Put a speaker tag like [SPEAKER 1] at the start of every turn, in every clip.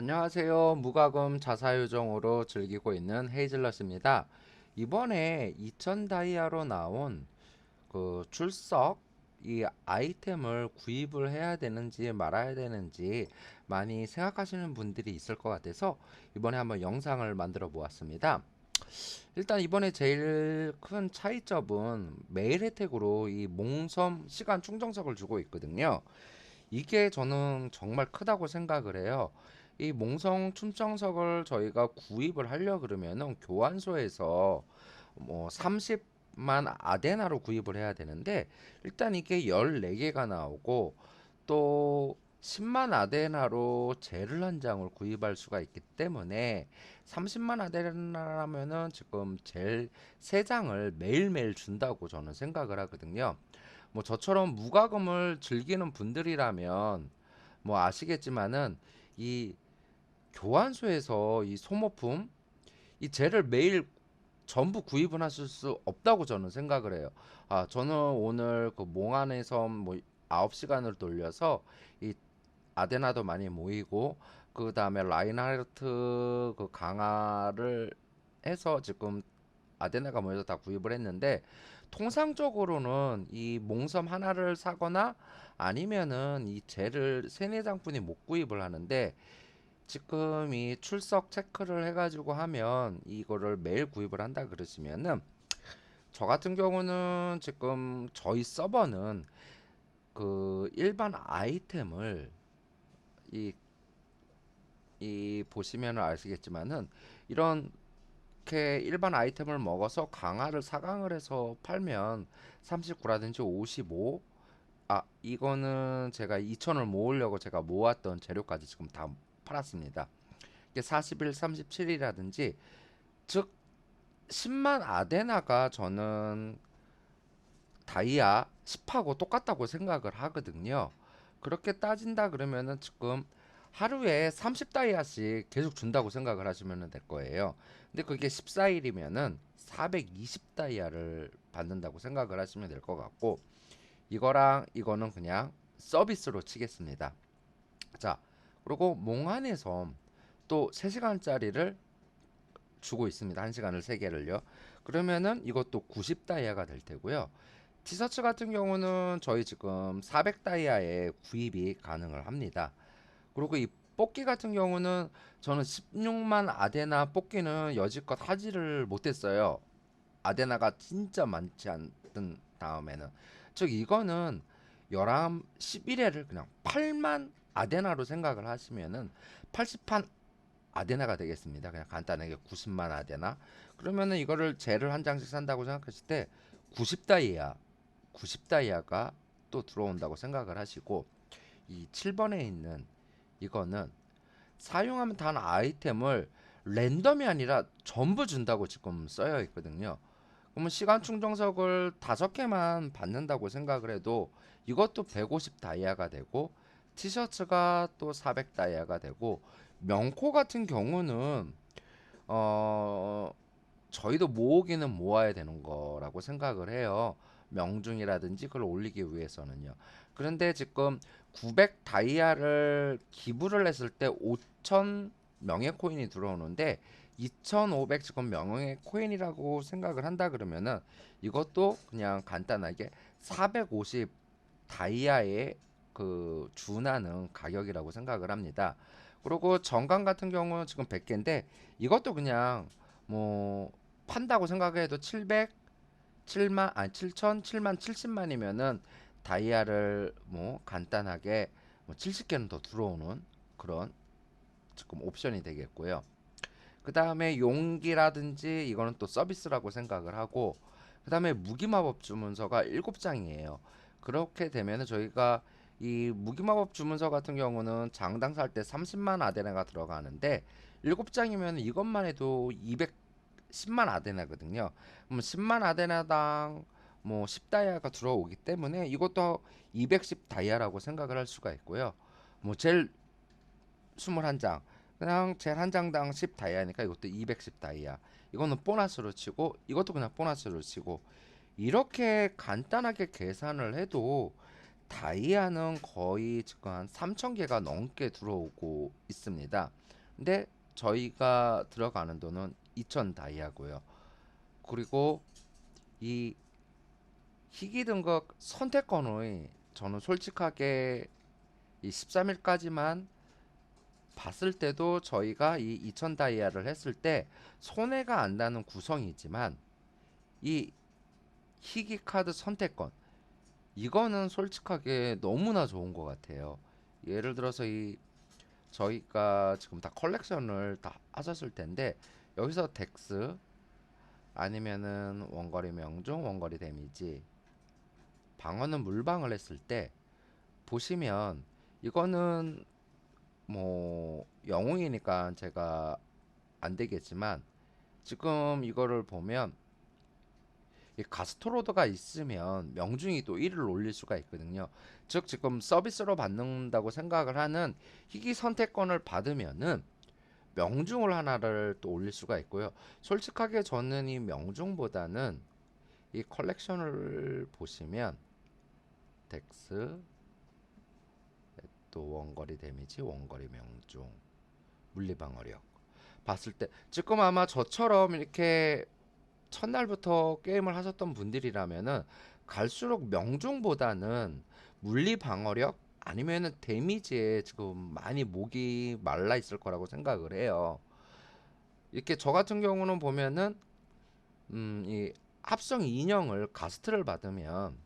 [SPEAKER 1] 안녕하세요. 무과금 자사유정으로 즐기고 있는 헤이즐넛입니다. 이번에 2000 다이아로 나온 그 출석 이 아이템을 구입을 해야 되는지 말아야 되는지 많이 생각하시는 분들이 있을 것 같아서 이번에 한번 영상을 만들어 보았습니다. 일단 이번에 제일 큰 차이점은 메일 혜택으로 이 몽섬 시간 충전석을 주고 있거든요. 이게 저는 정말 크다고 생각을 해요. 이 몽성 충전석을 저희가 구입을 하려 그러면은 교환소에서 뭐 30만 아데나로 구입을 해야 되는데 일단 이게 14개가 나오고 또 10만 아데나로 젤을 한 장을 구입할 수가 있기 때문에 30만 아데나라면은 지금 젤 3장을 매일매일 준다고 저는 생각을 하거든요. 뭐 저처럼 무과금을 즐기는 분들이라면 뭐 아시겠지만은 이 교환소에서 이 소모품 이 젤을 매일 전부 구입은 하실 수 없다고 저는 생각을 해요. 아, 저는 오늘 그 몽환의 섬뭐 9시간을 돌려서 이 아데나도 많이 모이고 그 다음에 라인하르트 그 강화를 해서 지금 아데나가 모여서 다 구입을 했는데 통상적으로는 이 몽섬 하나를 사거나 아니면은 이 젤을 세네 장뿐이 못 구입을 하는데 지금 이 출석 체크를 해가지고 하면 이거를 매일 구입을 한다 그러시면은 저 같은 경우는 지금 저희 서버는 그 일반 아이템을 이, 이 보시면은 아시겠지만은 이런 이렇게 일반 아이템을 먹어서 강화를 4강을 해서 팔면 39라든지 55 아, 이거는 제가 2천을 모으려고 제가 모았던 재료까지 지금 다 팔았습니다. 이게 41, 37이라든지 즉 10만 아데나가 저는 다이아 10하고 똑같다고 생각을 하거든요. 그렇게 따진다 그러면은 지금 하루에 30다이아씩 계속 준다고 생각을 하시면 될 거예요. 근데 그게 14일이면은 420다이아를 받는다고 생각을 하시면 될 것 같고 이거랑 이거는 그냥 서비스로 치겠습니다. 자, 그리고 몽환의 섬또 3시간짜리를 주고 있습니다. 1시간을 3개를요. 그러면은 이것도 90다이아가 될 테고요. 티셔츠 같은 경우는 저희 지금 400다이아에 구입이 가능을 합니다. 그리고 이 뽑기 같은 경우는 저는 16만 아데나 뽑기는 여지껏 하지를 못했어요. 아데나가 진짜 많지 않던 다음에는 즉 이거는 11, 11회를 그냥 8만 아데나로 생각을 하시면은 80판 아데나가 되겠습니다. 그냥 간단하게 90만 아데나. 그러면은 이거를 젤을 한 장씩 산다고 생각하실 때 90다이아, 90다이아가 또 들어온다고 생각을 하시고 이 7번에 있는 이거는 사용하면 단 아이템을 랜덤이 아니라 전부 준다고 지금 써여 있거든요. 그러면 시간 충전석을 다섯 개만 받는다고 생각을 해도 이것도 150 다이아가 되고 티셔츠가 또 400 다이아가 되고 명코 같은 경우는 어 저희도 모으기는 모아야 되는 거라고 생각을 해요. 명중이라든지 그걸 올리기 위해서는요. 그런데 지금 900 다이아를 기부를 했을 때 5천 명예 코인이 들어오는데 2,500 지금 명예 코인이라고 생각을 한다 그러면은 이것도 그냥 간단하게 450 다이아에 그 준하는 가격이라고 생각을 합니다. 그리고 정강 같은 경우는 지금 100개인데 이것도 그냥 뭐 판다고 생각해도 700 7만 아니 7천 7만 70만이면은 다이아를 뭐 간단하게 뭐 70개는 더 들어오는 그런 지금 옵션이 되겠고요. 그 다음에 용기라든지 이거는 또 서비스라고 생각을 하고 그 다음에 무기마법 주문서가 7장이에요. 그렇게 되면 저희가 이 무기마법 주문서 같은 경우는 장당 살 때 30만 아데나가 들어가는데 7장이면 이것만 해도 210만 아데나거든요. 그럼 10만 아데나당 뭐 10다이아가 들어오기 때문에 이것도 210 다이아라고 생각을 할 수가 있고요. 뭐 젤 21장 그냥 젤 한 장당 10 다이아니까 이것도 210 다이아. 이거는 보너스로 치고 이것도 그냥 보너스로 치고 이렇게 간단하게 계산을 해도 다이아는 거의 지금 한 3,000개가 넘게 들어오고 있습니다. 근데 저희가 들어가는 돈은 2,000 다이아고요. 그리고 이 희귀 등급 선택권의 저는 솔직하게 이 13일까지만 봤을 때도 저희가 이 2000 다이아를 했을 때 손해가 안 나는 구성이지만 이 희귀 카드 선택권 이거는 솔직하게 너무나 좋은 것 같아요. 예를 들어서 이 저희가 지금 다 컬렉션을 다 하셨을 텐데 여기서 덱스 아니면은 원거리 명중, 원거리 데미지 방어는 물방을 했을 때 보시면 이거는 뭐 영웅이니까 제가 안 되겠지만 지금 이거를 보면 이 가스토로드가 있으면 명중이 또 1을 올릴 수가 있거든요. 즉 지금 서비스로 받는다고 생각을 하는 희귀 선택권을 받으면은 명중을 하나를 또 올릴 수가 있고요. 솔직하게 저는 이 명중보다는 이 컬렉션을 보시면 덱스 또 원거리 데미지, 원거리 명중, 물리방어력 봤을 때 지금 아마 저처럼 이렇게 첫날부터 게임을 하셨던 분들이라면은 갈수록 명중보다는 물리 방어력 아니면은 데미지에 지금 많이 목이 말라 있을 거라고 생각을 해요. 이렇게 저 같은 경우는 보면은 음, 이 합성 인형을 가스트를 받으면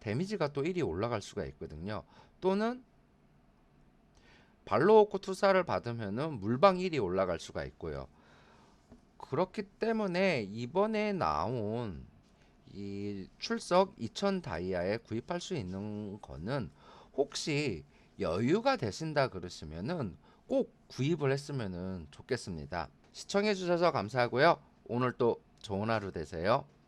[SPEAKER 1] 데미지가 또 1이 올라갈 수가 있거든요. 또는 발로오크 투사를 받으면은 물방 1이 올라갈 수가 있고요. 그렇기 때문에 이번에 나온 이 출석 2000 다이아에 구입할 수 있는 거는 혹시 여유가 되신다 그러시면은 꼭 구입을 했으면은 좋겠습니다. 시청해 주셔서 감사하고요. 오늘 또 좋은 하루 되세요.